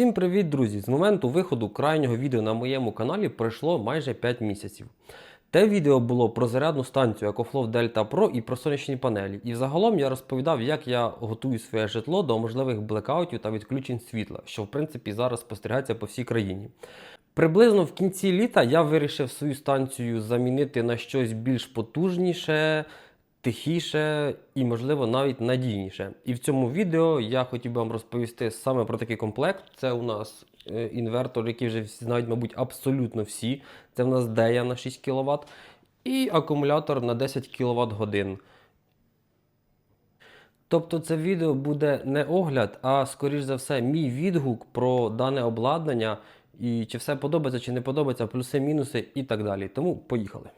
Всім привіт, друзі! З моменту виходу крайнього відео на моєму каналі пройшло майже 5 місяців. Те відео було про зарядну станцію EcoFlow Delta Pro і про сонячні панелі. І загалом я розповідав, як я готую своє житло до можливих блекаутів та відключень світла, що в принципі зараз спостерігається по всій країні. Приблизно в кінці літа я вирішив свою станцію замінити на щось більш потужніше, тихіше і, можливо, навіть надійніше. І в цьому відео я хотів би вам розповісти саме про такий комплект. Це у нас е, інвертор, який вже знають, мабуть, абсолютно всі. Це в нас DEA на 6 кВт і акумулятор на 10 кВт годин. Тобто це відео буде не огляд, а скоріш за все, мій відгук про дане обладнання і чи все подобається, чи не подобається, плюси, мінуси і так далі. Тому поїхали.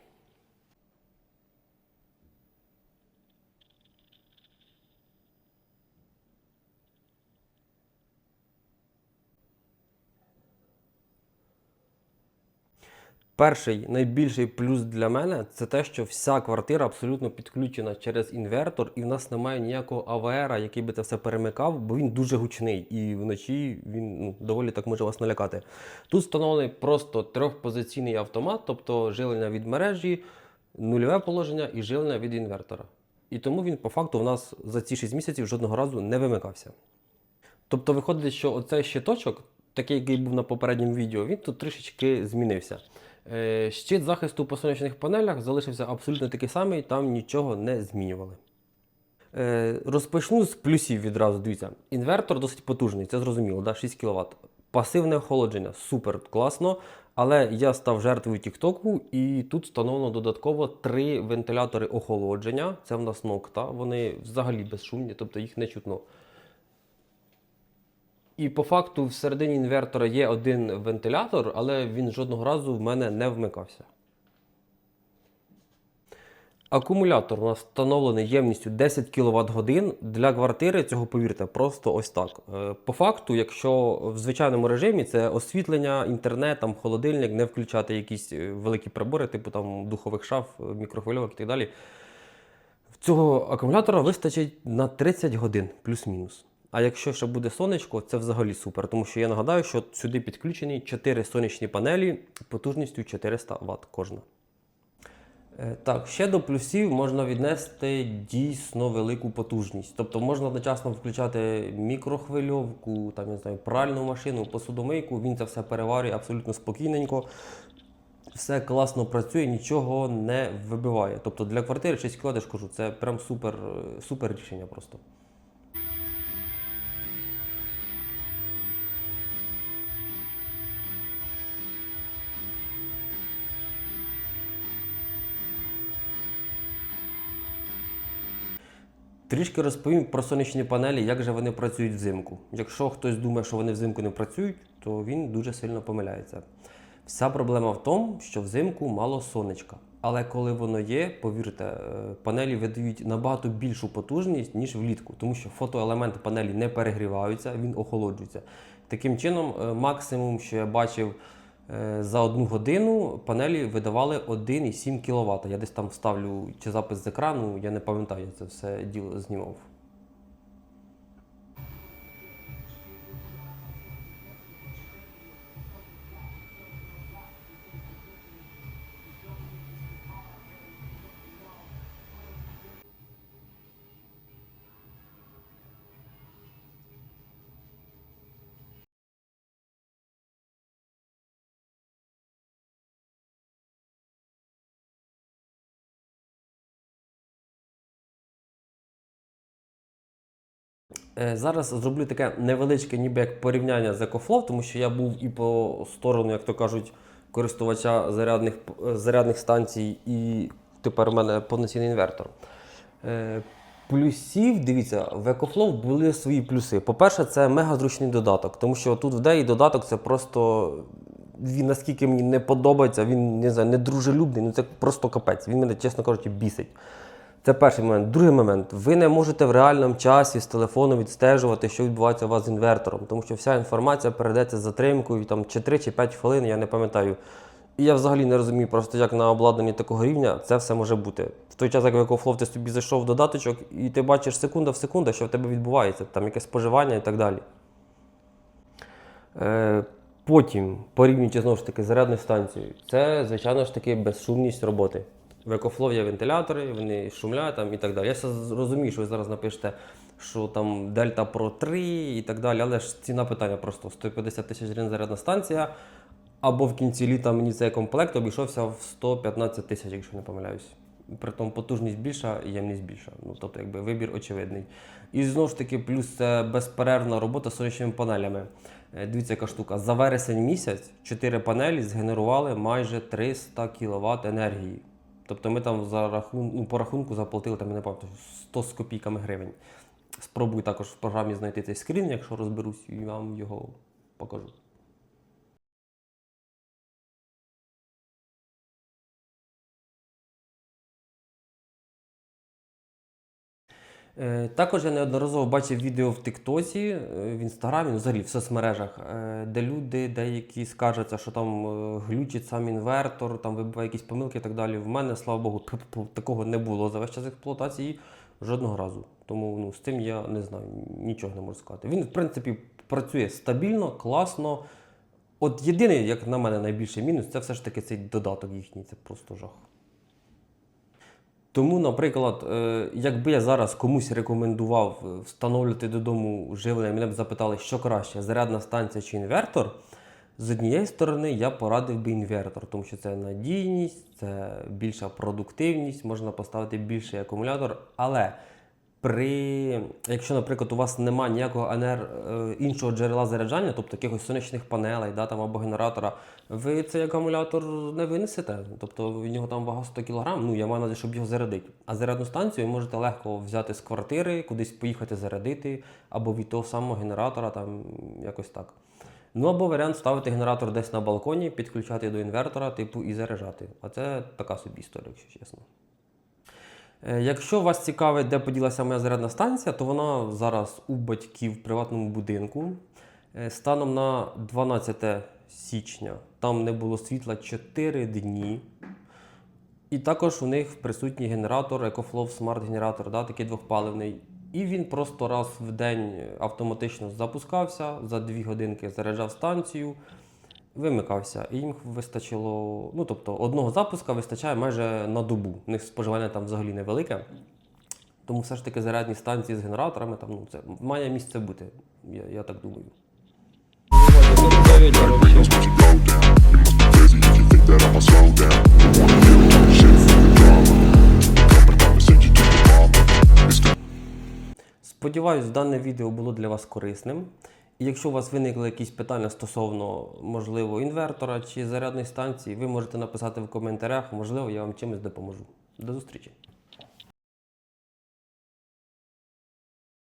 Перший найбільший плюс для мене це те, що вся квартира абсолютно підключена через інвертор, і в нас немає ніякого АВР, який би це все перемикав, бо він дуже гучний і вночі він ну, доволі так може вас налякати. Тут встановлений просто трьохпозиційний автомат, тобто жилення від мережі, нульове положення і жилення від інвертора. І тому він по факту в нас за ці 6 місяців жодного разу не вимикався. Тобто виходить, що оцей щиточок, такий, який був на попередньому відео, він тут трішечки змінився. Е, Щит захисту по сонячних панелях залишився абсолютно такий самий, там нічого не змінювали. Е, Розпочну з плюсів відразу. Дивіться, інвертор досить потужний, це зрозуміло, да? 6 кВт. Пасивне охолодження супер класно. Але я став жертвою Тіктоку, і тут встановлено додатково три вентилятори охолодження. Це в нас Nocta, вони взагалі безшумні, тобто їх не чутно. І по факту всередині інвертора є один вентилятор, але він жодного разу в мене не вмикався. Акумулятор у нас встановлений ємністю 10 кВт годин. Для квартири цього, повірте, просто ось так. Е, По факту, якщо в звичайному режимі це освітлення, інтернет, там, холодильник, не включати якісь е, великі прибори, типу там духових шаф, е, мікрохвильовок і так далі. Цього акумулятора вистачить на 30 годин плюс-мінус. А якщо ще буде сонечко, це взагалі супер, тому що я нагадаю, що сюди підключені 4 сонячні панелі потужністю 400 Вт кожна. Е, Так, ще до плюсів можна віднести дійсно велику потужність. Тобто можна одночасно включати мікрохвильовку, там, я знаю, пральну машину, посудомийку, він це все переварює абсолютно спокійненько. Все класно працює, нічого не вибиває. Тобто для квартири 6 кВт, я кажу, це прям супер, супер рішення просто. Трішки розповім про сонячні панелі, як же вони працюють взимку. Якщо хтось думає, що вони взимку не працюють, то він дуже сильно помиляється. Вся проблема в тому, що взимку мало сонечка. Але коли воно є, повірте, е, панелі видають набагато більшу потужність, ніж влітку, тому що фотоелементи панелі не перегріваються, він охолоджується. Таким чином, е, максимум, що я бачив за одну годину, панелі видавали 1,7 кВт. Я десь там вставлю чи запис з екрану, я не пам'ятаю, я це все діло знімав. Зараз зроблю таке невеличке, ніби як порівняння з EcoFlow, тому що я був і по сторону, як то кажуть, користувача зарядних, е, зарядних станцій, і тепер у мене повноцінний інвертор. Е, Плюсів, дивіться, в EcoFlow були свої плюси. По-перше, це мега зручний додаток, тому що тут в DEI додаток це просто. Він наскільки мені не подобається, він не знаю, не дружелюбний, ну це просто капець. Він мене, чесно кажучи, бісить. Це перший момент. Другий момент. Ви не можете в реальному часі з телефону відстежувати, що відбувається у вас з інвертором, тому що вся інформація передається з затримкою там, чи 3 чи 5 хвилин, я не пам'ятаю. І я взагалі не розумію, просто як на обладнанні такого рівня це все може бути. В той час, як в EcoFlow ти собі зайшов в додаточок, і ти бачиш секунда в секунду, що в тебе відбувається, там якесь споживання і так далі. Е, Потім, порівнюючи знову ж таки з зарядною станцією, це, звичайно ж таки, безшумність роботи. В EcoFlow є вентилятори, вони шумлять там і так далі. Я розумію, що ви зараз напишете, що там Delta Pro 3 і так далі, але ж ціна питання просто 150 тисяч гривень зарядна станція. Або в кінці літа мені цей комплект обійшовся в 115 тисяч, якщо не помиляюсь. Притом потужність більша ємність більша. Ну, тобто, якби вибір очевидний. І знову ж таки, плюс це безперервна робота з сонячними панелями. Е, Дивіться, яка штука. За вересень місяць 4 панелі згенерували майже 300 кВт енергії. Тобто ми там за рахун... ну, по рахунку заплатили там, я не пам'ятаю, 100 з копійками гривень. Спробую також в програмі знайти цей скрін, якщо розберусь, і вам його покажу. Також я неодноразово бачив відео в Тиктоці, е, в Інстаграмі, ну, взагалі в соцмережах, е, де люди деякі скаржаться, що там е, глючить сам інвертор, там вибиває якісь помилки і так далі. В мене, слава Богу, такого не було за весь час експлуатації жодного разу. Тому ну, з тим я не знаю, нічого не можу сказати. Він, в принципі, працює стабільно, класно. От єдиний, як на мене, найбільший мінус це все ж таки цей додаток їхній. Це просто жах. Тому, наприклад, е, якби я зараз комусь рекомендував е, встановлювати додому живлення, мене б запитали, що краще, зарядна станція чи інвертор. З однієї сторони, я порадив би інвертор, тому що це надійність, це більша продуктивність, можна поставити більший акумулятор. Але при, якщо, наприклад, у вас немає ніякого енер, е, іншого джерела заряджання, тобто якихось сонячних панелей да, там, або генератора, ви цей акумулятор не винесете. Тобто в нього там вага 100 кг, ну я маю на щоб його зарядити. А зарядну станцію ви можете легко взяти з квартири, кудись поїхати зарядити, або від того самого генератора, там якось так. Ну або варіант ставити генератор десь на балконі, підключати до інвертора, типу, і заряджати. А це така собі історія, якщо чесно. Е, Якщо вас цікавить, де поділася моя зарядна станція, то вона зараз у батьків в приватному будинку. Е, Станом на 12 січня там не було світла 4 дні. І також у них присутній генератор EcoFlow Smart генератор, да, такий двохпаливний. І він просто раз в день автоматично запускався, за 2 годинки заряджав станцію, вимикався. І їм вистачило, ну тобто одного запуска вистачає майже на добу. У них споживання там взагалі невелике. Тому все ж таки зарядні станції з генераторами там ну, це має місце бути, я, я так думаю. Сподіваюсь, дане відео було для вас корисним. Якщо у вас виникли якісь питання стосовно, можливо, інвертора чи зарядної станції, ви можете написати в коментарях, можливо, я вам чимось допоможу. До зустрічі!